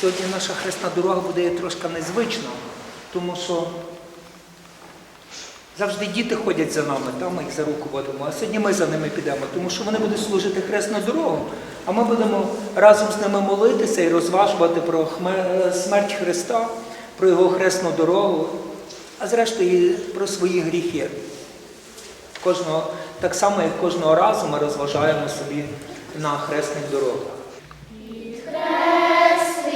Сьогодні наша хресна дорога буде трошки незвична, тому що завжди діти ходять за нами, там ми їх за руку водимо, а сьогодні ми за ними підемо, тому що вони будуть служити хресну дорогу, а ми будемо разом з ними молитися і розважувати про смерть Христа, про Його хресну дорогу, а зрештою і про свої гріхи. Кожного, Так само, як кожного разу ми розважаємо собі на хресних дорогах. Хрест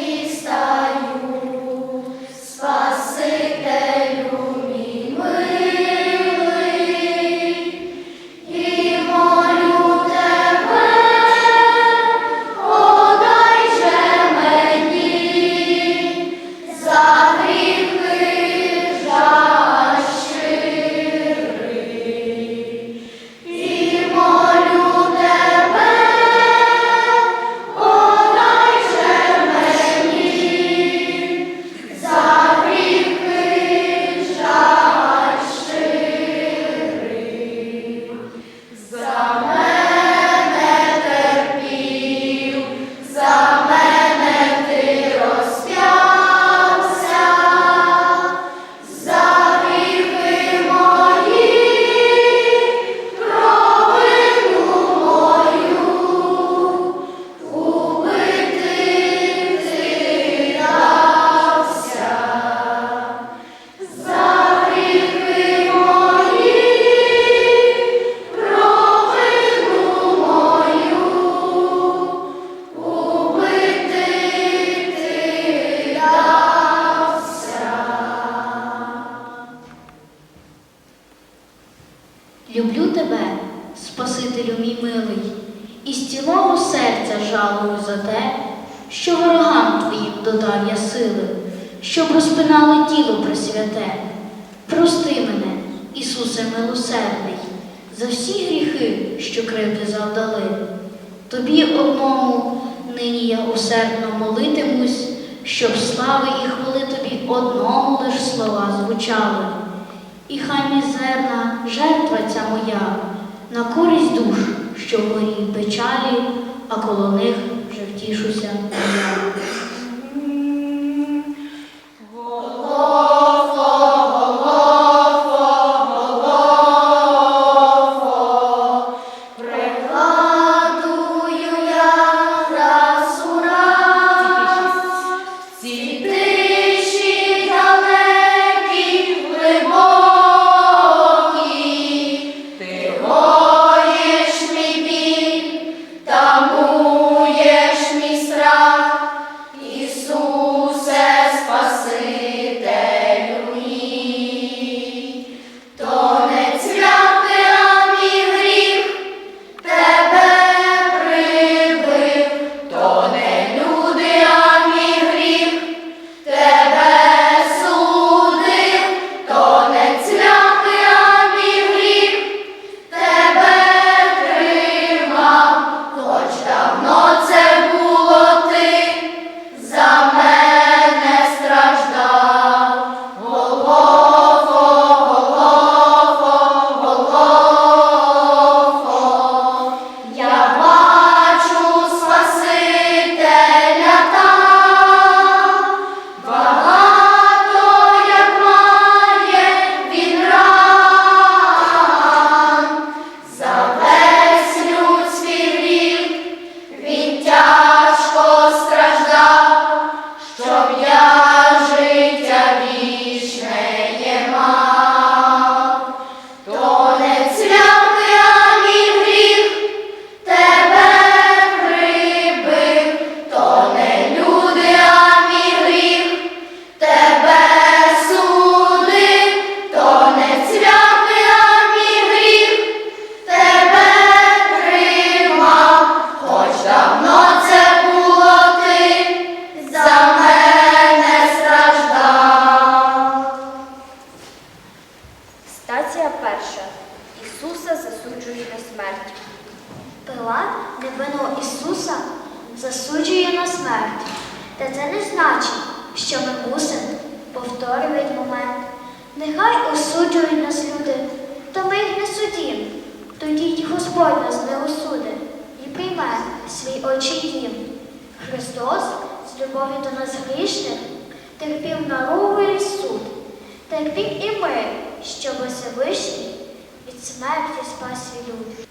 кається спас свій.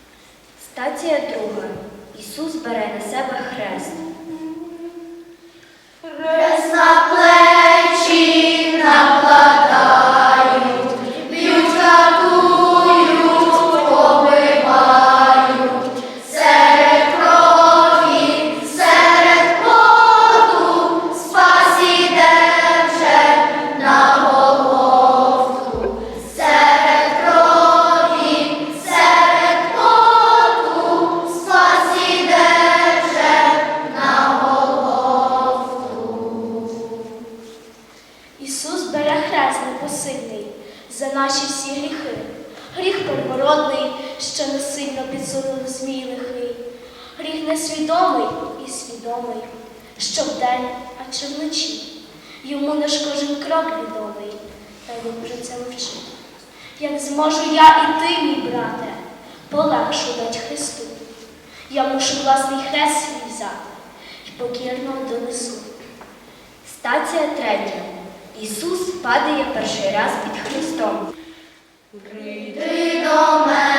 Стація друга. Ісус бере на себе хрест. Хрест на плечі. а чи вночі. Йому не ж кожен крок відомий, та він вже це вчить. Як зможу я і ти, мій брате, полегшу дать Христу. Я мушу власний хрест свій взяти і покірно донесу. Стація третя. Ісус падає перший раз під Христом. Прийди до мене.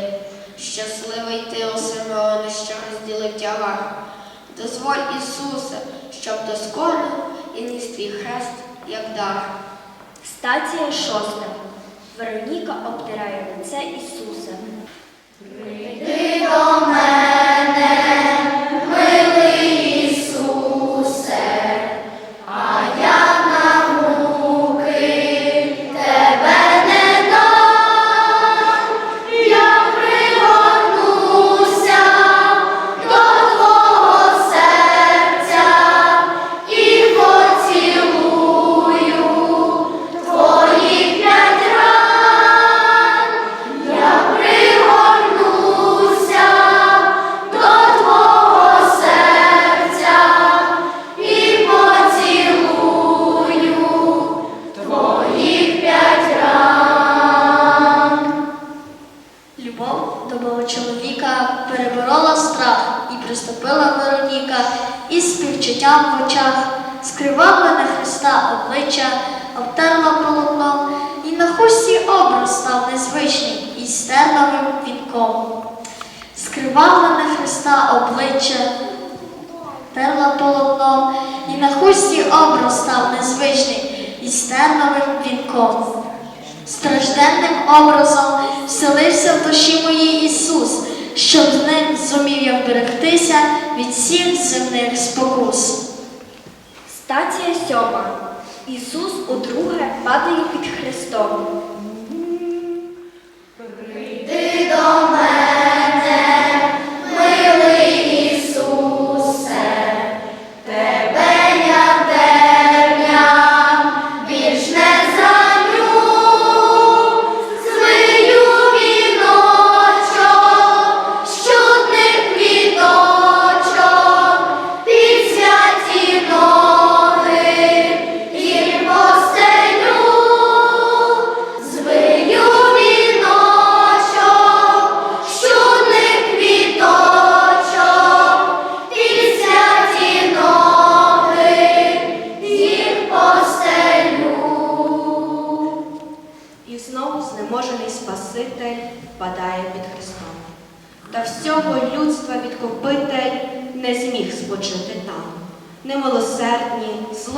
ти, щасливий ти, осиноване, що розділив тягар. Дозволь Ісусе, щоб доскону і ніс твій хрест, як дар. Стація шоста. Вероніка обтирає лице Ісуса. Прийди до На хусті образ став незвичний і стерновим вінком. Стражденним образом вселився в душі моїй Ісус, щоб ним зумів я вберегтися від всіх земних спокус. Стація сьома. Ісус удруге падає під Христом. Прийди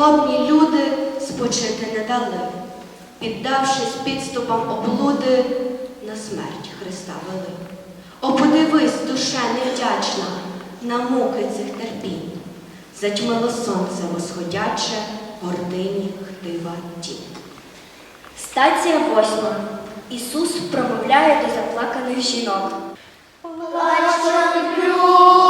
злобні люди спочити не дали, піддавшись підступам облуди, на смерть Христа вели. О, подивись, душа невдячна, на муки цих терпінь, затьмило сонце восходяче, гордині хтива тінь. Стація восьма. Ісус промовляє до заплаканих жінок. Плачу, люблю!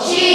She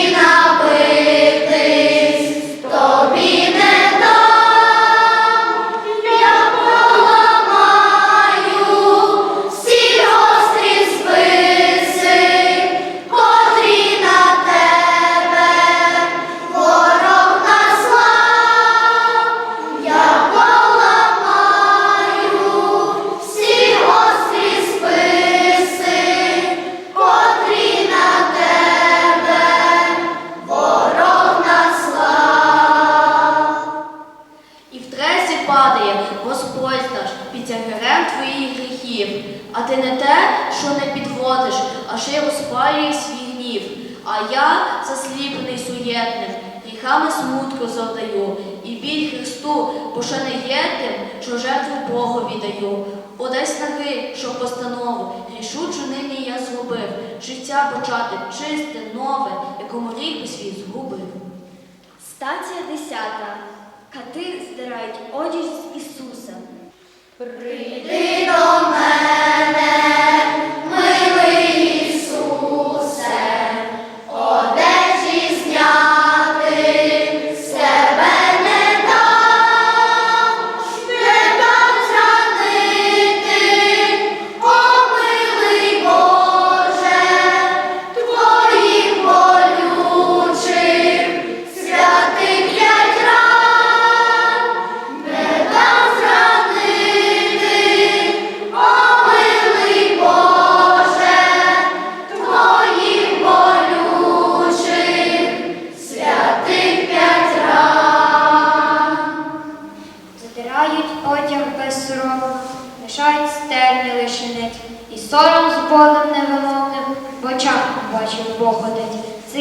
жертву Богові даю, Одесь наги, що постанову, рішучу нині я згубив, життя почати чисте, нове, якому рік би свій згубив. Стація десята. Кати здирають одіж Ісуса. Прийди до мене.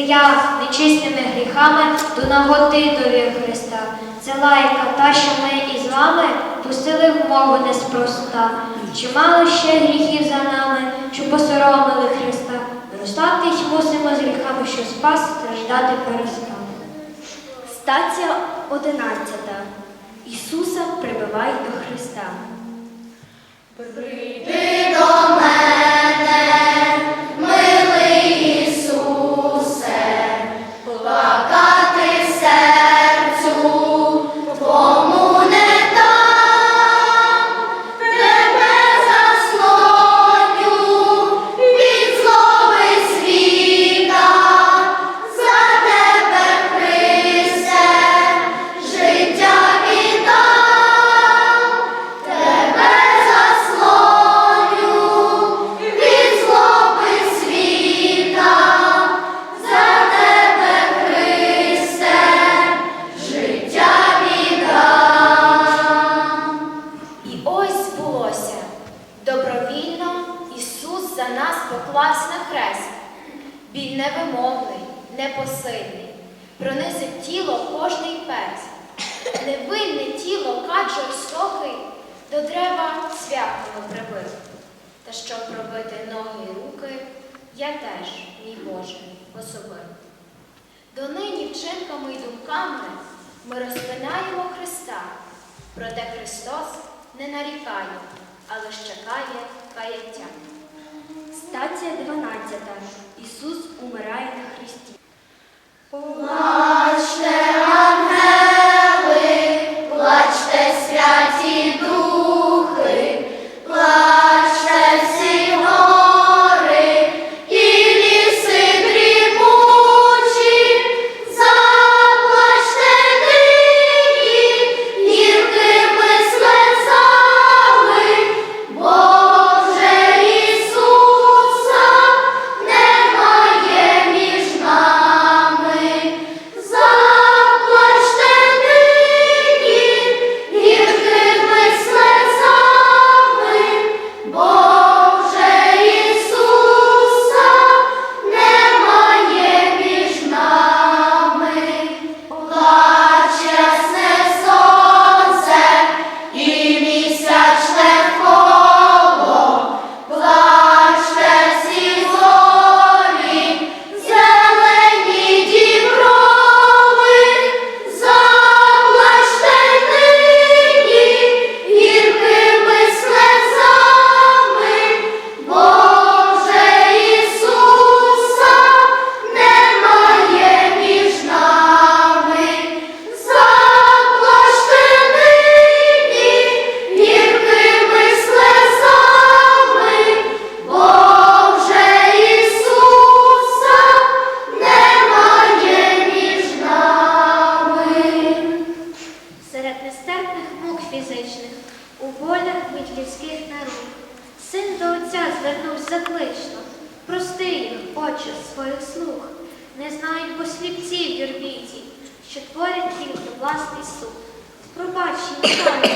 я нечистими гріхами до наготи до Христа. Це лайка, та, що ми із вами пустили в мову неспроста. Чимало ще гріхів за нами, що посоромили Христа. Розстатись мусимо з гріхами, що спас страждати перестав. Стація одинадцята. Ісуса прибивай до Христа. Прийди до особи. Донині вчинками і думками ми розпинаємо Христа, проте Христос не нарікає, але ж чекає каяття. Стація 12. Ісус умирає на Христі. Плачте, Амінь! time.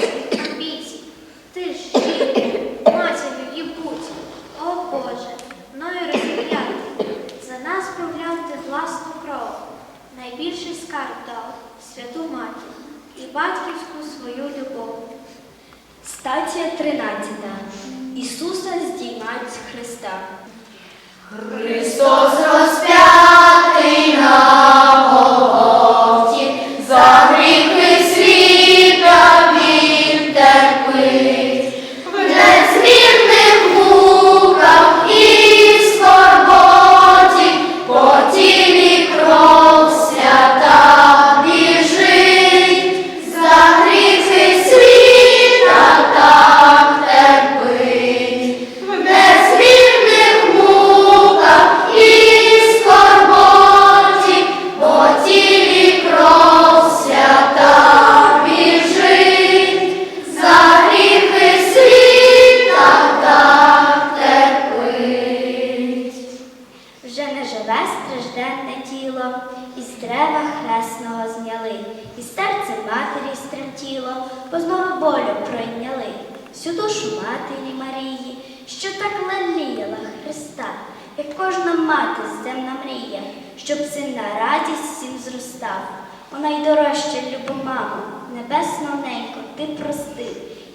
Мати земна мрія, щоб син на радість всім зростав. О найдорожча любо мамо, небесна ненько, ти прости,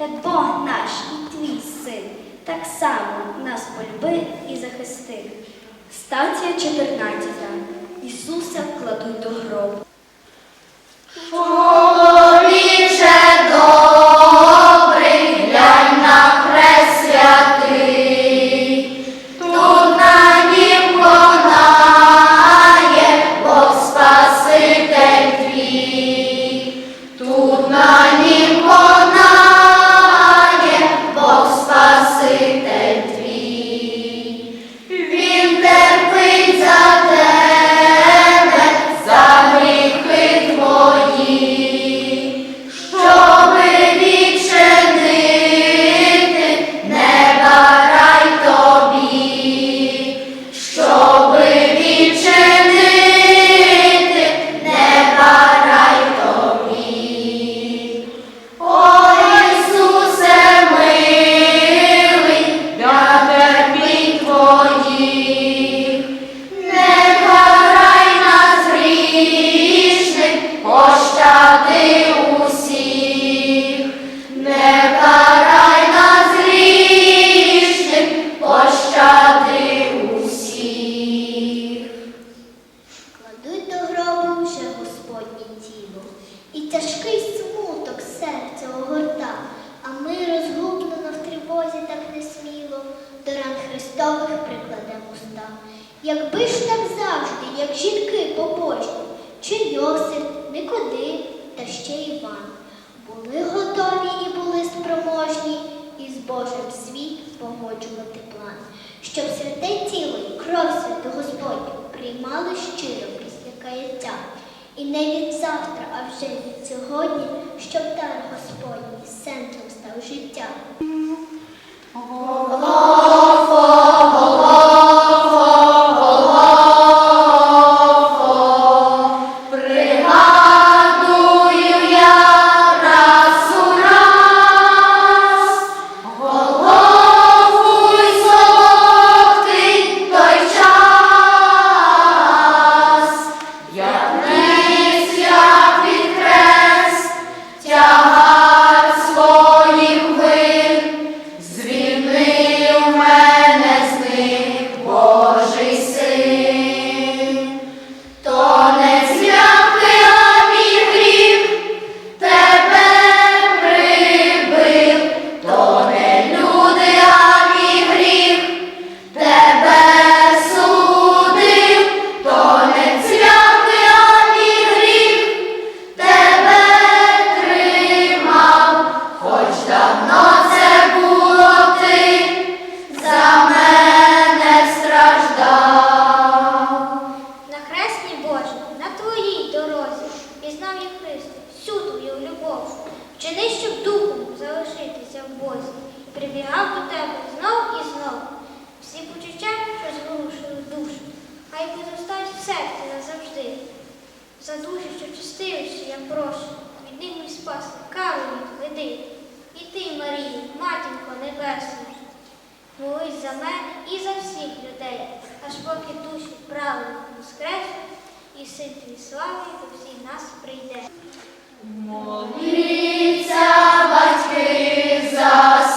як Бог наш і твій син, так само нас полюбив і захистив. Стація 14. Ісуса кладуть до гробу. Якби ж так завжди, як жінки побожні, чи Йосип, Никодим, та ще Іван, були готові і були спроможні із Божим світ погоджувати план, щоб святе тіло і кров святу Господню приймали щиро після каяття. І не від завтра, а вже від сьогодні, щоб дар Господній центром став життя. За дуже, що чистилище, я прошу, від них мій спаси, кару веди. І ти, Марія, матінко небесна, молись за мене і за всіх людей, аж поки душі правильно воскреснуть, і син твій слави до всіх нас прийде. Молиться батьки за